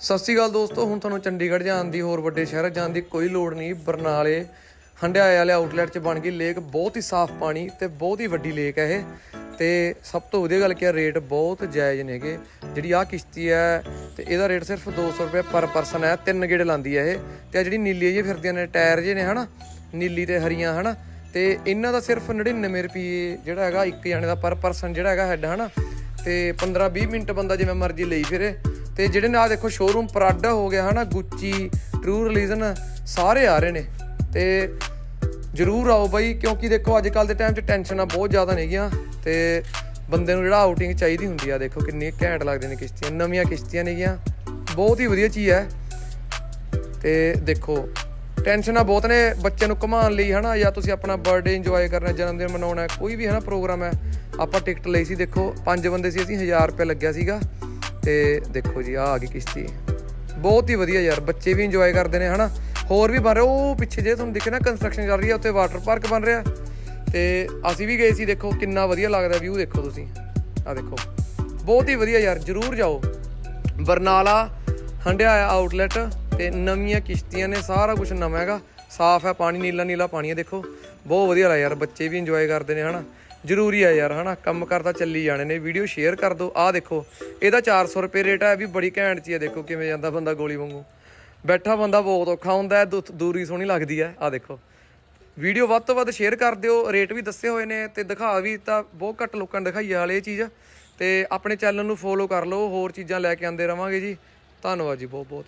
ਸਤਿ ਸ਼੍ਰੀ ਅਕਾਲ ਦੋਸਤੋ, ਹੁਣ ਤੁਹਾਨੂੰ ਚੰਡੀਗੜ੍ਹ ਜਾਣ ਦੀ ਹੋਰ ਵੱਡੇ ਸ਼ਹਿਰ ਜਾਣ ਦੀ ਕੋਈ ਲੋੜ ਨਹੀਂ। ਬਰਨਾਲੇ, ਹੰਡਿਆਏ ਵਾਲੇ ਆਊਟਲੈਟ 'ਚ ਬਣ ਗਈ ਲੇਕ, ਬਹੁਤ ਹੀ ਸਾਫ਼ ਪਾਣੀ ਤੇ ਬਹੁਤ ਹੀ ਵੱਡੀ ਲੇਕ ਹੈ ਇਹ। ਤੇ ਸਭ ਤੋਂ ਵਧੀਆ ਗੱਲ ਕੀ ਹੈ ਰੇਟ ਬਹੁਤ ਜਾਇਜ਼ ਨੇਗੇ ਜਿਹੜੀ ਆਹ ਕਿਸ਼ਤੀ ਹੈ ਤੇ ਇਹਦਾ ਰੇਟ ਸਿਰਫ 200 ਰੁਪਏ ਪਰ ਪਰਸਨ ਹੈ ਤਿੰਨ ਗੇੜੇ ਲਾਂਦੀ ਹੈ ਇਹ। ਤੇ ਆਹ ਜਿਹੜੀ ਨੀਲੀ ਜਿਹੀ ਫਿਰਦੀਆਂ ਨੇ ਟਾਇਰ ਜੇ ਨੇ, ਹਨਾ? ਨੀਲੀ ਤੇ ਹਰੀਆਂ, ਹਨਾ? ਤੇ ਇਹਨਾਂ ਦਾ ਸਿਰਫ 99 ਰੁਪਏ ਜਿਹੜਾ ਹੈਗਾ, ਇੱਕ ਜਣੇ ਦਾ ਪਰ ਪਰਸਨ ਜਿਹੜਾ ਹੈਗਾ ਹੈਡ ਹਨਾ? ਤੇ 15 20 ਮਿੰਟ ਬੰਦਾ ਜਿਵੇਂ ਮਰਜ਼ੀ ਲਈ ਫਿਰੇ। ਤੇ ਜਿਹੜੇ ਨਾਲ ਦੇਖੋ ਸ਼ੋਰੂਮ ਪਰਾਡਾ ਹੋ ਗਿਆ, ਹਨਾ ਗੁੱਚੀ ਟਰੂ ਰਿਲੀਜਨ ਸਾਰੇ ਆ ਰਹੇ ਨੇ। ਤੇ ਜਰੂਰ ਆਓ ਬਾਈ, ਕਿਉਂਕਿ ਦੇਖੋ ਅੱਜ ਕੱਲ ਦੇ ਟਾਈਮ 'ਚ ਟੈਨਸ਼ਨਾਂ ਬਹੁਤ ਜ਼ਿਆਦਾ ਨੇਗੀਆਂ ਤੇ ਬੰਦੇ ਨੂੰ ਜਿਹੜਾ ਆਊਟਿੰਗ ਚਾਹੀਦੀ ਹੁੰਦੀ ਆ, ਦੇਖੋ ਕਿੰਨੀ ਘੈਂਟ ਲੱਗਦੇ ਨੇ ਕਿਸ਼ਤੀਆਂ, ਨਵੀਆਂ ਕਿਸ਼ਤੀਆਂ ਨੇਗੀਆਂ ਬਹੁਤ ਹੀ ਵਧੀਆ ਚੀਜ਼ ਹੈ। ਤੇ ਦੇਖੋ ਟੈਨਸ਼ਨਾਂ ਬਹੁਤ ਨੇ ਬੱਚੇ ਨੂੰ ਘੁਮਾਉਣ ਲਈ, ਹਨਾ, ਜਾਂ ਤੁਸੀਂ ਆਪਣਾ ਬਰਥਡੇ ਇੰਜੋਏ ਕਰਨਾ ਜਨਮ ਦਿਨ ਮਨਾਉਣਾ, ਕੋਈ ਵੀ, ਹਨਾ ਪ੍ਰੋਗਰਾਮ ਹੈ, ਆਪਾਂ ਟਿਕਟ ਲਈ ਸੀ, ਦੇਖੋ, ਪੰਜ ਬੰਦੇ ਸੀ, ਅਸੀਂ 1000 ਰੁਪਏ ਲੱਗਿਆ ਸੀਗਾ। ਤੇ ਦੇਖੋ ਜੀ ਆ ਆ ਗਈ ਕਿਸ਼ਤੀ। ਬਹੁਤ ਹੀ ਵਧੀਆ ਯਾਰ, ਬੱਚੇ ਵੀ ਇੰਜੋਏ ਕਰਦੇ ਨੇ, ਹਨਾ? ਹੋਰ ਵੀ ਬਣ ਰਿਹਾ, ਉਹ ਪਿੱਛੇ ਜੇ ਤੁਹਾਨੂੰ ਦਿਖੇ ਨਾ ਕੰਸਟਰਕਸ਼ਨ ਚੱਲ ਰਹੀ ਹੈ ਉੱਥੇ ਵਾਟਰ ਪਾਰਕ ਬਣ ਰਿਹਾ। ਤੇ ਅਸੀਂ ਵੀ ਗਏ ਸੀ, ਦੇਖੋ, ਕਿੰਨਾ ਵਧੀਆ ਲੱਗਦਾ ਵਿਊ ਦੇਖੋ ਤੁਸੀਂ। ਆ ਦੇਖੋ, ਬਹੁਤ ਹੀ ਵਧੀਆ ਯਾਰ, ਜਰੂਰ ਜਾਓ। ਬਰਨਾਲਾ, ਹੰਡਿਆਇਆ ਆਊਟਲੈਟ ਤੇ ਨਵੀਆਂ ਕਿਸ਼ਤੀਆਂ ਨੇ, ਸਾਰਾ ਕੁਝ ਨਵਾਂ ਹੈਗਾ। ਸਾਫ਼ ਹੈ, ਪਾਣੀ ਨੀਲਾ ਨੀਲਾ ਪਾਣੀ ਹੈ, ਦੇਖੋ। ਬਹੁਤ ਵਧੀਆ ਲੱਗਦਾ ਯਾਰ, ਬੱਚੇ ਵੀ ਇੰਜੋਏ ਕਰਦੇ ਨੇ, ਹਨਾ? ਜ਼ਰੂਰੀ ਹੈ ਯਾਰ, ਹਨਾ? ਕੰਮ ਕਰਦਾ ਚੱਲੀ ਜਾਣੇ ਨੇ, ਵੀਡੀਓ ਸ਼ੇਅਰ ਕਰ ਦਿਓ ਆਹ ਦੇਖੋ, ਇਹਦਾ 400 ਰੁਪਏ ਰੇਟ ਹੈ ਇਹ ਵੀ ਬੜੀ ਘੈਂਟ ਚੀਜ਼ ਹੈ ਦੇਖੋ ਕਿਵੇਂ ਜਾਂਦਾ ਬੰਦਾ ਗੋਲੀ ਵਾਂਗੂ। ਬੈਠਾ ਬੰਦਾ ਬਹੁਤ ਔਖਾ ਹੁੰਦਾ ਦੁ- ਦੂਰੀ ਸੋਹਣੀ ਲੱਗਦੀ ਹੈ। ਆਹ ਦੇਖੋ। ਵੀਡੀਓ ਵੱਧ ਤੋਂ ਵੱਧ ਸ਼ੇਅਰ ਕਰ ਦਿਓ, ਰੇਟ ਵੀ ਦੱਸੇ ਹੋਏ ਨੇ ਤੇ ਦਿਖਾ ਵੀ ਤਾਂ ਬਹੁਤ ਘੱਟ ਲੋਕਾਂ ਨੇ ਦਿਖਾਈ ਹਾਲੇ ਇਹ ਚੀਜ਼। ਤੇ ਆਪਣੇ ਚੈਨਲ ਨੂੰ ਫੋਲੋ ਕਰ ਲਓ, ਹੋਰ ਚੀਜ਼ਾਂ ਲੈ ਕੇ ਆਉਂਦੇ ਰਵਾਂਗੇ ਜੀ। ਧੰਨਵਾਦ ਜੀ, ਬਹੁਤ ਬਹੁਤ।